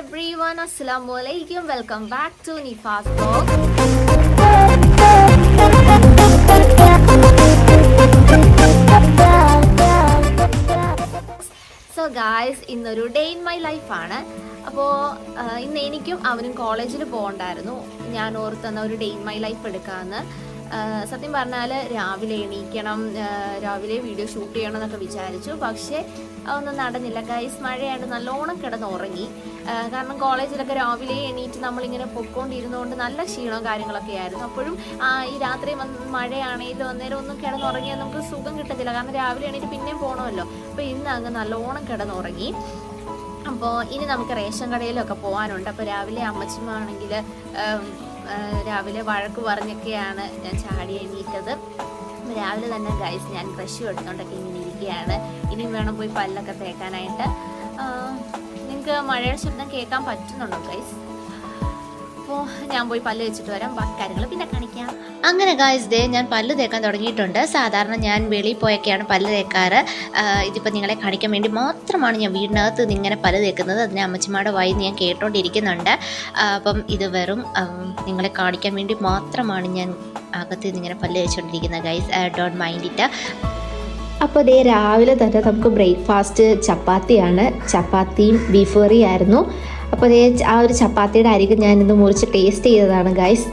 everyone, Assalamu വലൈക്കും welcome back to Nifas blog so guys ഇന്നൊരു day in my ലൈഫാണ് അപ്പോൾ ഇന്ന് എനിക്കും അവനും കോളേജിൽ പോകണ്ടായിരുന്നു. ഞാൻ ഓർത്തുന്ന ഒരു ഡേ ഇൻ മൈ ലൈഫ് എടുക്കാമെന്ന് സത്യം പറഞ്ഞാൽ രാവിലെ എണീക്കണം രാവിലെ വീഡിയോ ഷൂട്ട് ചെയ്യണം എന്നൊക്കെ വിചാരിച്ചു. പക്ഷേ അതൊന്നും നടന്നില്ല. ഗൈസ് മഴയായിട്ട് നല്ലോണം കിടന്ന് ഉറങ്ങി കാരണം കോളേജിലൊക്കെ രാവിലെ എണീറ്റ് നമ്മളിങ്ങനെ പൊക്കോണ്ടിരുന്നുകൊണ്ട് നല്ല ക്ഷീണവും കാര്യങ്ങളൊക്കെ ആയിരുന്നു. അപ്പോഴും ഈ രാത്രി മഴയാണെങ്കിലും അന്നേരം ഒന്നും കിടന്നുറങ്ങിയാൽ നമുക്ക് സുഖം കിട്ടത്തില്ല. കാരണം രാവിലെ എണീറ്റ് പിന്നെയും പോകണമല്ലോ അപ്പോൾ ഇന്ന് അങ്ങ് നല്ലോണം കിടന്നുറങ്ങി. അപ്പോൾ ഇനി നമുക്ക് റേഷൻ കടയിലൊക്കെ പോകാനുണ്ട് അപ്പോൾ രാവിലെ അമ്മച്ചിമ്മ ആണെങ്കിൽ രാവിലെ വഴക്ക് പറഞ്ഞൊക്കെയാണ് ഞാൻ ചാടി എണീറ്റത്. രാവിലെ തന്നെ ഗൈസ് ഞാൻ ബ്രഷ് എടുത്തുകൊണ്ടൊക്കെ ഇങ്ങനെ ഇരിക്കുകയാണ് ഇനി വേണം പോയി പല്ലൊക്കെ തേക്കാനായിട്ട്. നിങ്ങൾക്ക് മഴയുടെ ശബ്ദം കേൾക്കാൻ പറ്റുന്നുണ്ടോ ഗൈസ് ഞാൻ പോയി പല്ല് വെച്ചിട്ട് വരാം. ബാക്കി കാര്യങ്ങൾ പിന്നെ കാണിക്കാം. അങ്ങനെ ഗായ്സ് ഡേ ഞാൻ പല്ല് തേക്കാൻ തുടങ്ങിയിട്ടുണ്ട്. സാധാരണ ഞാൻ വെളിയിൽ പോയൊക്കെയാണ് പല്ല് തേക്കാറ്. ഇതിപ്പോൾ നിങ്ങളെ കാണിക്കാൻ വേണ്ടി മാത്രമാണ് ഞാൻ വീടിനകത്ത് നിന്ന് ഇങ്ങനെ പല്ല് തേക്കുന്നത്. അതിന് അമ്മച്ചിമാരുടെ വായി ഞാൻ കേട്ടോണ്ടിരിക്കുന്നുണ്ട്. അപ്പം ഇത് വെറും നിങ്ങളെ കാണിക്കാൻ വേണ്ടി മാത്രമാണ് ഞാൻ അകത്ത് നിന്ന് ഇങ്ങനെ പല്ല് തേച്ചുകൊണ്ടിരിക്കുന്നത് ഗൈസ് ഡോണ്ട് മൈൻഡ് ഇറ്റ് അപ്പോൾ ദേ രാവിലെ തന്നെ നമുക്ക് ബ്രേക്ക്ഫാസ്റ്റ് ചപ്പാത്തിയാണ്. ചപ്പാത്തിയും ബീഫ് കറി ആയിരുന്നു. അപ്പോൾ ആ ഒരു ചപ്പാത്തിയുടെ അരികെ ഞാനിന്ന് മുറിച്ച് ടേസ്റ്റ് ചെയ്തതാണ് ഗൈസ്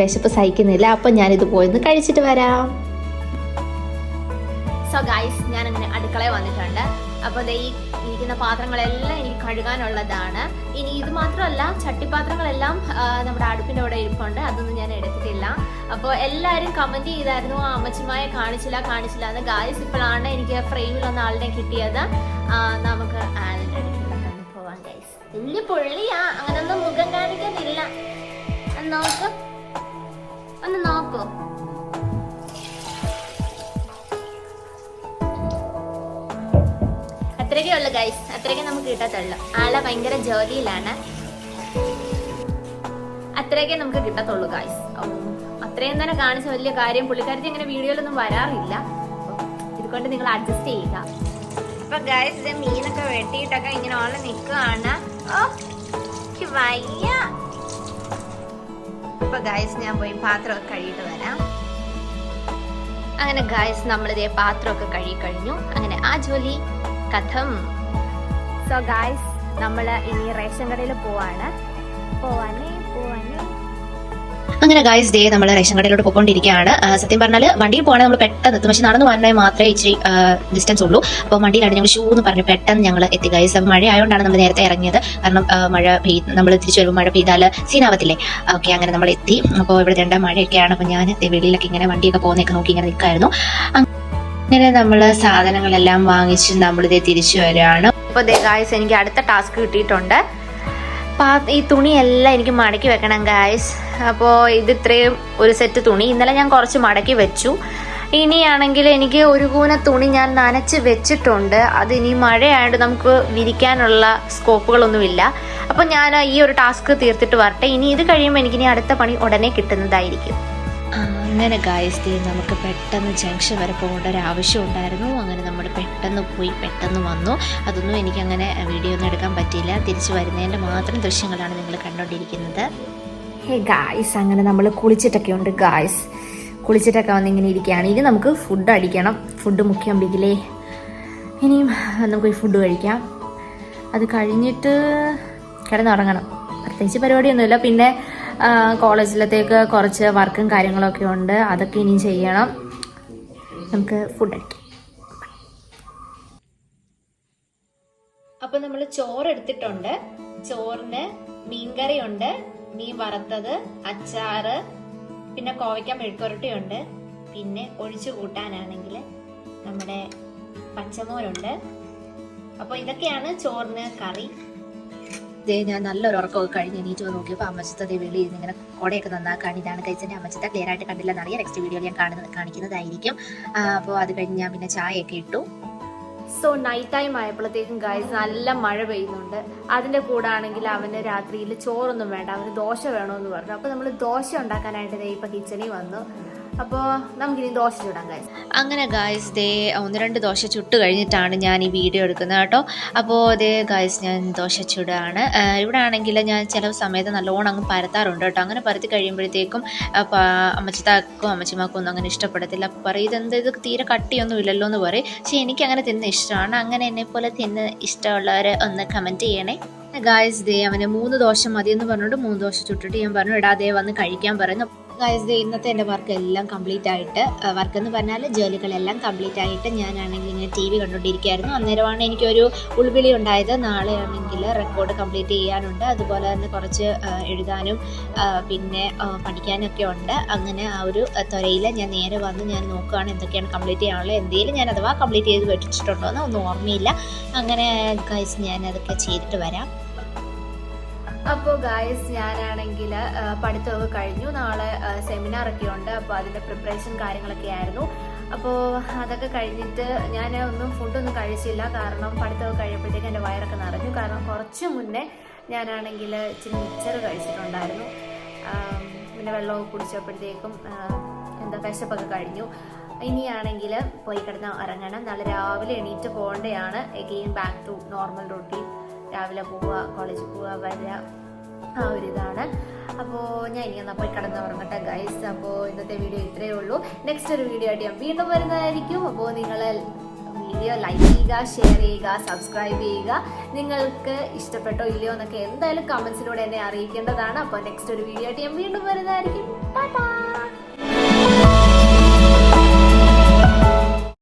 വിശപ്പ് സഹിക്കുന്നില്ല. അപ്പോൾ ഞാനിത് പോയിന്ന് കഴിച്ചിട്ട് വരാം. സോ ഗൈസ് ഞാൻ അങ്ങനെ അടുക്കളയിൽ വന്നിട്ടുണ്ട്. അപ്പോൾ ഈ ഇരിക്കുന്ന പാത്രങ്ങളെല്ലാം എനിക്ക് കഴുകാനുള്ളതാണ്. ഇനി ഇത് മാത്രമല്ല ചട്ടിപ്പാത്രങ്ങളെല്ലാം നമ്മുടെ അടുപ്പിന്റെ അവിടെ ഇരിപ്പുണ്ട്. അതൊന്നും ഞാൻ എടുത്തിട്ടില്ല. അപ്പോൾ എല്ലാവരും കമന്റ് ചെയ്തായിരുന്നു ആ അമ്മച്ചിമായെ കാണിച്ചില്ല കാണിച്ചില്ല എന്ന്. ഗായസ് ഇപ്പോഴാണ് എനിക്ക് ഫ്രെയിമിൽ വന്ന ആളിനെ കിട്ടിയത്. നമുക്ക് ആളുടെ വലിയ പുള്ളിയാ. അങ്ങനൊന്നും മുഖം കാണിക്കുന്നില്ല നോക്ക്. ഒന്ന് നോക്കൂ. അത്രയ്ക്കേ ഉള്ളു ഗൈസ് അത്രയ്ക്ക് നമുക്ക് കിട്ടത്തുള്ളൂ. ആളെ ഭയങ്കര ജോലിയിലാണ്. അത്രയ്ക്കേ നമുക്ക് കിട്ടത്തുള്ളൂ ഗൈസ് അത്രയും തന്നെ കാണിച്ച വലിയ കാര്യം. പുള്ളിക്കാരത്തി ഇങ്ങനെ വീഡിയോയിലൊന്നും വരാറില്ല. ഇതുകൊണ്ട് നിങ്ങൾ അഡ്ജസ്റ്റ് ചെയ്യുക. അപ്പൊ ഗൈസ് ഇത് മീനൊക്കെ വെട്ടിയിട്ടൊക്കെ ഇങ്ങനെ ഓളെ നിൽക്കുകയാണ് വയ്യ അപ്പൊ ഗൈസ് ഞാൻ പോയി പാത്രമൊക്കെ കഴുകിട്ട് വരാം. അങ്ങനെ ഗായസ് നമ്മളിതേ പാത്രമൊക്കെ കഴുകി കഴിഞ്ഞു. അങ്ങനെ ആ ജോലി കഥം. സോ ഗായസ് നമ്മൾ ഇനി റേഷൻ കടയിൽ പോവാണ്. പോവാനേ പോവാനേ അങ്ങനെ ഗായ്സ് ഡേ നമ്മൾ റേഷൻ കടയിലോട്ട് പോയിക്കൊണ്ടിരിക്കുകയാണ്. സത്യം പറഞ്ഞാൽ വണ്ടിയിൽ പോകണേ നമ്മൾ പെട്ടെന്ന് എത്തും പക്ഷെ നടന്നു പോകാനായി മാത്രമേ ഇച്ചിരി ഡിസ്റ്റൻസ് ഉള്ളൂ. അപ്പോൾ വണ്ടിയിലാണ് ഞങ്ങൾ ഷൂ എന്ന് പറഞ്ഞ് പെട്ടെന്ന് ഞങ്ങൾ എത്തി ഗൈസ് അപ്പോൾ മഴ ആയതുകൊണ്ടാണ് നമ്മൾ നേരത്തെ ഇറങ്ങിയത്. കാരണം മഴ പെയ്ത് നമ്മൾ തിരിച്ചു വരുമ്പോൾ മഴ പെയ്താൽ സീനാവത്തില്ലേ? ഓക്കെ അങ്ങനെ നമ്മൾ എത്തി. അപ്പോൾ ഇവിടെ രണ്ടാം മഴയൊക്കെയാണ്. അപ്പോൾ ഞാൻ വെളിയിലൊക്കെ ഇങ്ങനെ വണ്ടിയൊക്കെ പോകുന്നതൊക്കെ നോക്കി ഇങ്ങനെ നിൽക്കായിരുന്നു അങ്ങനെ നമ്മൾ സാധനങ്ങളെല്ലാം വാങ്ങിച്ച് നമ്മളിതേ തിരിച്ചു വരികയാണ്. അപ്പോൾ ഗായ്സ് എനിക്ക് അടുത്ത ടാസ്ക് കിട്ടിയിട്ടുണ്ട്. പാ- ഈ തുണിയെല്ലാം എനിക്ക് മടക്കി വെക്കണം ഗായ്സ് അപ്പോൾ ഇത് ഇത്രയും ഒരു സെറ്റ് തുണി. ഇന്നലെ ഞാൻ കുറച്ച് മടക്കി വെച്ചു. ഇനിയാണെങ്കിൽ എനിക്ക് ഒരു കൂന തുണി ഞാൻ നനച്ച് വെച്ചിട്ടുണ്ട്. അത് ഇനി മഴയായതുകൊണ്ട് നമുക്ക് വിരിക്കാനുള്ള സ്കോപ്പുകളൊന്നുമില്ല അപ്പോൾ ഞാൻ ഈ ഒരു ടാസ്ക് തീർത്തിട്ട് വരട്ടെ. ഇനി ഇത് കഴിയുമ്പോൾ എനിക്കിനി അടുത്ത പണി ഉടനെ കിട്ടുന്നതായിരിക്കും. അങ്ങനെ ഗായസ് ഡേ നമുക്ക് പെട്ടെന്ന് ജംഗ്ഷൻ വരെ പോകേണ്ട ഒരു ആവശ്യം ഉണ്ടായിരുന്നു. അങ്ങനെ നമ്മൾ പെട്ടെന്ന് പോയി പെട്ടെന്ന് വന്നു. അതൊന്നും എനിക്കങ്ങനെ വീഡിയോ ഒന്നും എടുക്കാൻ പറ്റിയില്ല. തിരിച്ചു വരുന്നതിന്റെ മാത്രം ദൃശ്യങ്ങളാണ് നിങ്ങൾ കണ്ടുകൊണ്ടിരിക്കുന്നത് ഹേ ഗായ്സ് അങ്ങനെ നമ്മൾ കുളിച്ചിട്ടൊക്കെ ഉണ്ട് ഗായ്സ് കുളിച്ചിട്ടൊക്കെ വന്ന് ഇങ്ങനെ ഇരിക്കുകയാണ്. ഇനി നമുക്ക് ഫുഡ് അടിക്കണം. ഫുഡ് മുഖ്യം ബിഗിലേ ഇനിയും നമുക്ക് ഫുഡ് കഴിക്കാം. അത് കഴിഞ്ഞിട്ട് കിടന്നുറങ്ങണം. പ്രത്യേകിച്ച് പരിപാടിയൊന്നുമില്ല. പിന്നെ കോളേജിലത്തേക്ക് കുറച്ച് വർക്കും കാര്യങ്ങളൊക്കെ ഉണ്ട്. അതൊക്കെ ഇനിയും ചെയ്യണം. നമുക്ക് ഫുഡ് അടിക്കാം അപ്പൊ നമ്മൾ ചോറ് എടുത്തിട്ടുണ്ട് ചോറിന് മീൻകറി ഉണ്ട് മീൻ വറുത്തത് അച്ചാറ് പിന്നെ കോവയ്ക്ക മെഴുക്കുരട്ടിയുണ്ട് പിന്നെ ഒഴിച്ചു കൂട്ടാനാണെങ്കിൽ നമ്മുടെ പച്ചമോരുണ്ട്. അപ്പോൾ ഇതൊക്കെയാണ് ചോറിന് കറി. ദേ ഞാൻ നല്ലൊരു ഉറക്കമൊക്കെ കഴിഞ്ഞ് എണീറ്റ് നോക്കിയപ്പോൾ അമ്മച്ചത്തെ ദേ നിന്ന് ഇങ്ങനെ കുടയൊക്കെ നന്നാക്കാൻ ഇതാണ് കഴിച്ചതിന്റെ അമ്മച്ചത്തെ ക്ലിയർ ആയിട്ട് കണ്ടില്ലെന്ന് അറിയാം. നെക്സ്റ്റ് വീഡിയോയിൽ ഞാൻ കാണുന്നത് കാണിക്കുന്നതായിരിക്കും. അപ്പോൾ അത് കഴിഞ്ഞ് ഞാൻ പിന്നെ ചായയൊക്കെ ഇട്ടു. സോ നൈറ്റ് ടൈം ആയപ്പോഴത്തേക്കും ഗായ്സ് നല്ല മഴ പെയ്യുന്നുണ്ട്. അതിന്റെ കൂടെ ആണെങ്കിൽ അവന് രാത്രിയിൽ ചോറൊന്നും വേണ്ട അവന് ദോശ വേണമെന്ന് പറഞ്ഞു. അപ്പോൾ നമ്മൾ ദോശ ഉണ്ടാക്കാനായിട്ട് ഇപ്പം കിച്ചണിൽ വന്നു. അപ്പോൾ നമുക്കിനി ദോശ ചൂടാം ഗൈസ് അങ്ങനെ ഗായ്സ് ദേ ഒന്ന് രണ്ട് ദോശ ചുട്ട് കഴിഞ്ഞിട്ടാണ് ഞാൻ ഈ വീഡിയോ എടുക്കുന്നത് കേട്ടോ. അപ്പോൾ ദേ ഗായ്സ് ഞാൻ ദോശ ചുടാണ്. ഇവിടെ ആണെങ്കിൽ ഞാൻ ചില സമയത്ത് നല്ലോണം അങ്ങ് പരത്താറുണ്ട് കേട്ടോ. അങ്ങനെ പരത്തി കഴിയുമ്പോഴത്തേക്കും അമ്മച്ചിത്താക്കും അമ്മച്ചിമാക്കും ഒന്നും അങ്ങനെ ഇഷ്ടപ്പെടത്തില്ല. അപ്പോൾ പറയും ഇതെന്ത് ഇത് തീരെ കട്ടിയൊന്നും ഇല്ലല്ലോ എന്ന് പറയും. പക്ഷേ എനിക്ക് അങ്ങനെ തിന്ന് ഇഷ്ടമാണ്. അങ്ങനെ എന്നെപ്പോലെ പോലെ തിന്ന് ഇഷ്ടമുള്ളവർ ഒന്ന് കമന്റ് ചെയ്യണേ. ഗായ്സ് ദേ അവന് മൂന്ന് ദോശ മതി എന്ന് പറഞ്ഞുകൊണ്ട് മൂന്ന് ദോശ ചുട്ടിട്ട് ഞാൻ പറഞ്ഞു എടാ ദേ വന്ന് കഴിക്കാൻ പറഞ്ഞു ഗായ്സ് ദേ ഇന്നത്തെ എന്റെ വർക്ക് എല്ലാം കംപ്ലീറ്റ് ആയിട്ട് വർക്ക് എന്ന് പറഞ്ഞാൽ ജോലികളെല്ലാം കംപ്ലീറ്റ് ആയിട്ട് ഞാനാണെങ്കിൽ ഇങ്ങനെ ടി വി കണ്ടുകൊണ്ടിരിക്കുകയായിരുന്നു. അന്നേരമാണ് എനിക്കൊരു ഉൾവിളി ഉണ്ടായത്. നാളെ ആണെങ്കിൽ റെക്കോർഡ് കംപ്ലീറ്റ് ചെയ്യാനുണ്ട്. അതുപോലെ തന്നെ കുറച്ച് എഴുതാനും പിന്നെ പഠിക്കാനൊക്കെ ഉണ്ട്. അങ്ങനെ ആ ഒരു തുരയിൽ ഞാൻ നേരെ വന്ന് ഞാൻ നോക്കുകയാണ് എന്തൊക്കെയാണ് കംപ്ലീറ്റ് ചെയ്യാനുള്ളത്. എന്തെങ്കിലും ഞാൻ അഥവാ കംപ്ലീറ്റ് ചെയ്ത് വെച്ചിട്ടുണ്ടോ എന്ന് ഒന്നും ഓർമ്മയില്ല. അങ്ങനെ ഗൈസ് ഞാൻ അതൊക്കെ ചെയ്തിട്ട് വരാം. അപ്പോൾ ഗായ്സ് ഞാനാണെങ്കിൽ പഠിത്തമൊക്കെ കഴിഞ്ഞു. നാളെ സെമിനാർ ഒക്കെ ഉണ്ട് അപ്പോൾ അതിന്റെ പ്രിപ്പറേഷൻ കാര്യങ്ങളൊക്കെ ആയിരുന്നു. അപ്പോൾ അതൊക്കെ കഴിഞ്ഞിട്ട് ഞാൻ ഒന്നും ഫുഡൊന്നും കഴിച്ചില്ല. കാരണം പഠിത്തമൊക്കെ കഴിയുമ്പോഴത്തേക്ക് എന്റെ വയറൊക്കെ നിറഞ്ഞു. കാരണം കുറച്ച് മുന്നേ ഞാനാണെങ്കിൽ ഇച്ചിരി മിക്സർ കഴിച്ചിട്ടുണ്ടായിരുന്നു. പിന്നെ വെള്ളമൊക്കെ കുടിച്ചപ്പോഴത്തേക്കും എന്താ വിശപ്പൊക്കെ കഴിഞ്ഞു. ഇനിയാണെങ്കിൽ പോയി കിടന്ന് ഇറങ്ങണം നാളെ രാവിലെ എണീറ്റ് പോകേണ്ടതാണ്. Again back to normal routine രാവിലെ പോവുക കോളേജിൽ പോവുക വരിക. ആ ഒരു ഇതാണ്. അപ്പോൾ ഞാൻ ഇനി എന്നാൽ പോയി കടന്ന് ഉറങ്ങട്ടെ ഗൈസ് അപ്പോൾ ഇന്നത്തെ വീഡിയോ ഇത്രയേ ഉള്ളൂ. നെക്സ്റ്റ് ഒരു വീഡിയോ ആയിട്ട് ഞാൻ വീണ്ടും വരുന്നതായിരിക്കും. അപ്പോൾ നിങ്ങൾ വീഡിയോ ലൈക്ക് ചെയ്യുക ഷെയർ ചെയ്യുക സബ്സ്ക്രൈബ് ചെയ്യുക. നിങ്ങൾക്ക് ഇഷ്ടപ്പെട്ടോ ഇല്ലയോ എന്നൊക്കെ എന്തായാലും കമൻസിലൂടെ എന്നെ അറിയിക്കേണ്ടതാണ്. അപ്പോൾ നെക്സ്റ്റ് ഒരു വീഡിയോ ആയിട്ട് ഞാൻ വീണ്ടും വരുന്നതായിരിക്കും. ടാറ്റാ